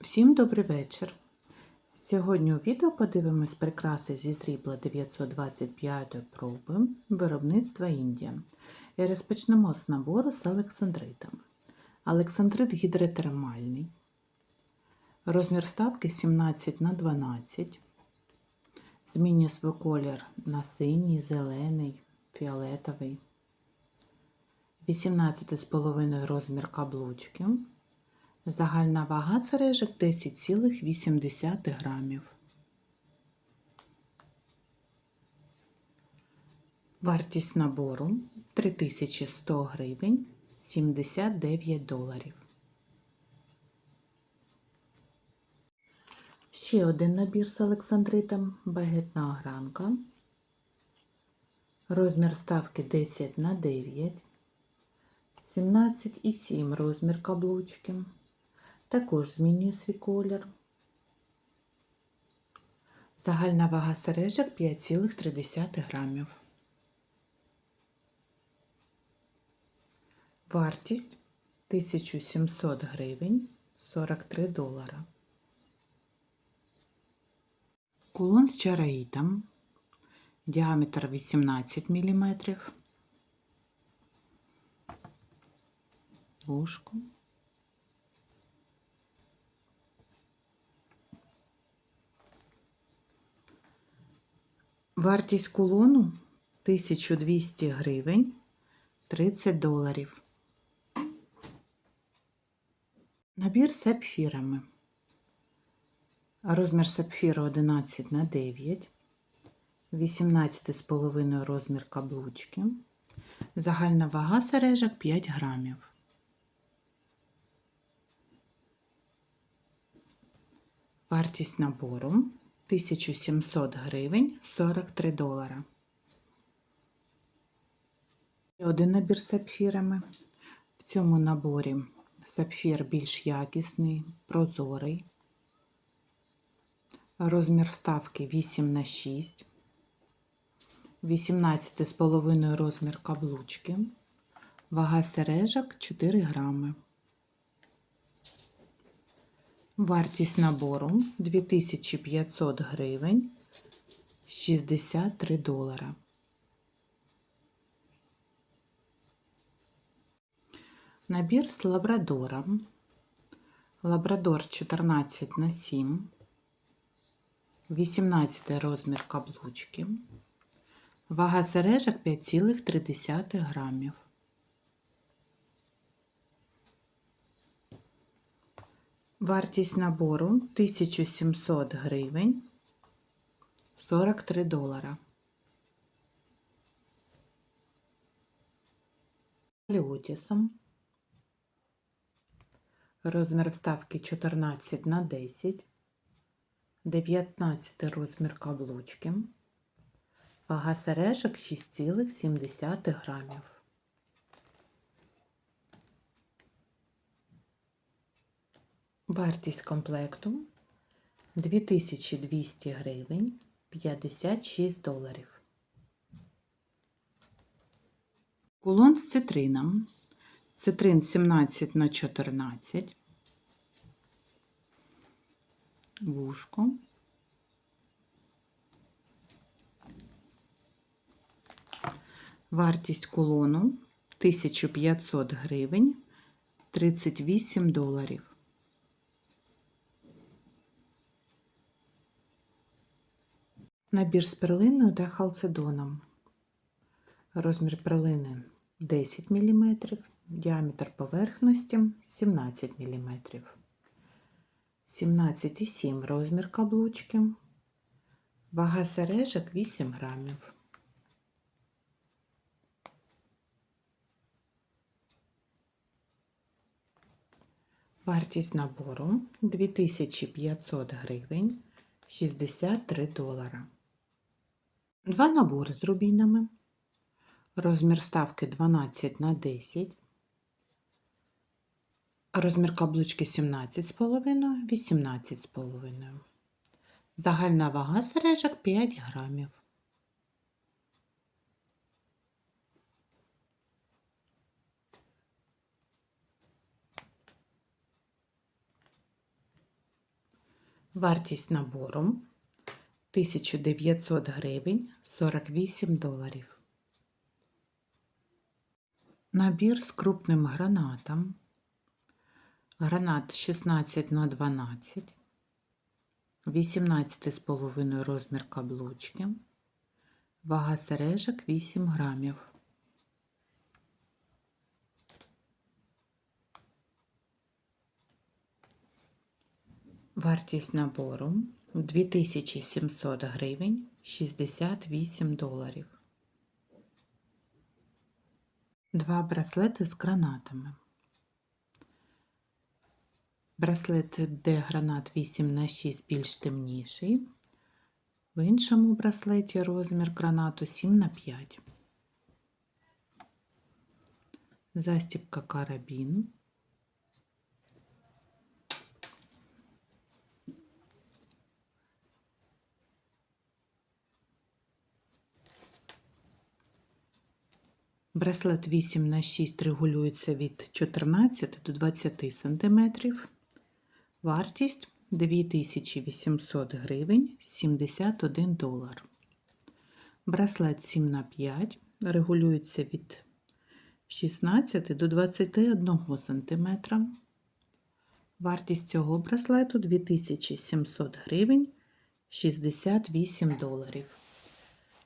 Всім добрий вечір. Сьогодні у відео подивимось прикраси зі срібла 925 проби виробництва Індія. І розпочнемо з набору з олександритом. Олександрит гідротермальний. Розмір вставки 17 на 12. Змінює свій колір на синій, зелений, фіолетовий. 18,5 розмір каблучки. Загальна вага сережок 10,8 грамів. Вартість набору 3100 гривень 79 доларів. Ще один набір з олександритом, багетна огранка. Розмір ставки 10 на 9. 17,7 розмір каблучки. Також змінює свій колір. Загальна вага сережок 5,3 грамів. Вартість 1700 гривень 43 долара. Кулон з чараїтом. Діаметр 18 мм. Вушку. Вартість кулону 1200 гривень 30 доларів. Набір сапфірами. Розмір сапфіру 11 на 9, 18,5 розмір каблучки. Загальна вага сережок 5 грамів. Вартість набору 1700 гривень 43 долара. Ще Один набір сапфірами. В цьому наборі сапфір більш якісний, прозорий. Розмір вставки 8 на 6. 18,5 розмір каблучки. Вага сережок 4 грами. Вартість набору 2500 гривень 63 долара. Набір з лабрадором. Лабрадор 14 на 7. 18 розмір каблучки. Вага сережок 5,3 грамів. Вартість набору 1700 гривень 43 долара. Леотісом. Розмір вставки 14 на 10, 19 розмір каблучки. Вага сережок 6,7 грамів. Вартість комплекту 2200 гривень 56 доларів. Кулон з цитрином. Цитрин 17 на 14. Вушко. Вартість кулону 1500 гривень 38 доларів. Набір з перлиною та халцедоном. Розмір перлини 10 мм, діаметр поверхності 17 мм. 17,7 розмір каблучки. Вага сережок 8 грамів. Вартість набору 2500 гривень 63 долара. Два набори з рубінами. Розмір ставки 12 на 10. Розмір каблучки 17,5, 18,5. Загальна вага сережок 5 грамів. Вартість набору 1900 гривень 48 доларів. Набір з крупним гранатом. Гранат 16 на 12, 18,5 розмір каблучки, вага сережок 8 грамів. Вартість набору 2700 гривень 68 доларів. Два браслети з гранатами. Браслет, де гранат 8 на 6 більш темніший. В іншому браслеті розмір гранату 7 на 5. Застібка карабін. Браслет 8 на 6 регулюється від 14 до 20 см. Вартість 2800 гривень 71 долар. Браслет 7 на 5 регулюється від 16 до 21 см. Вартість цього браслету 2700 гривень 68 доларів.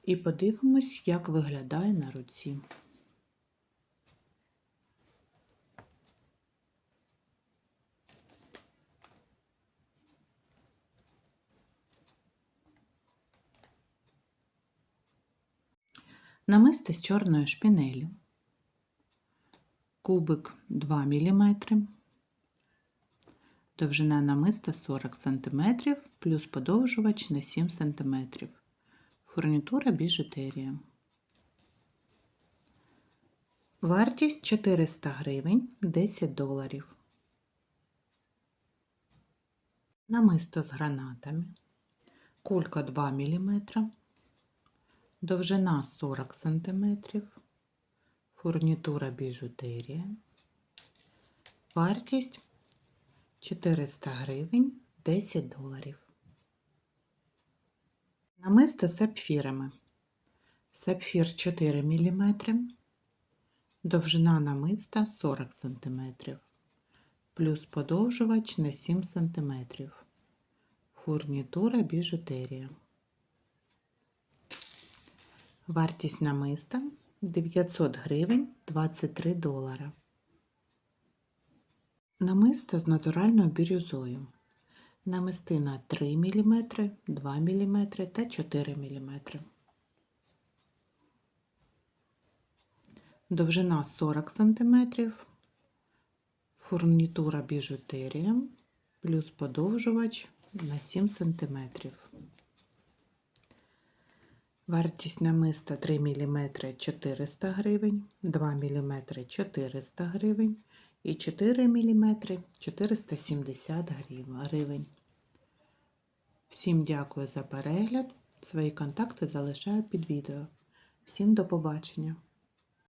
І подивимось, як виглядає на руці. Намисто з чорною шпінелю. Кубик 2 мм. Довжина намиста 40 см плюс подовжувач на 7 см. Фурнітура біжутерія. Вартість 400 гривень 10 доларів. Намисто з гранатами. Кулька 2 мм. Довжина 40 см. Фурнітура біжутерія. Вартість 400 гривень 10 доларів. Намисто сапфірами. Сапфір 4 мм. Довжина намиста 40 см. Плюс подовжувач на 7 см. Фурнітура біжутерія. Вартість намиста 900 гривень 23 долара. Намисто з натуральною бірюзою. Намистина 3 мм, 2 мм та 4 мм. Довжина 40 см. Фурнітура біжутерія плюс подовжувач на 7 см. Вартість намиста 3 мм 400 гривень, 2 мм 400 гривень і 4 мм 470 гривень. Всім дякую за перегляд. Свої контакти залишаю під відео. Всім до побачення!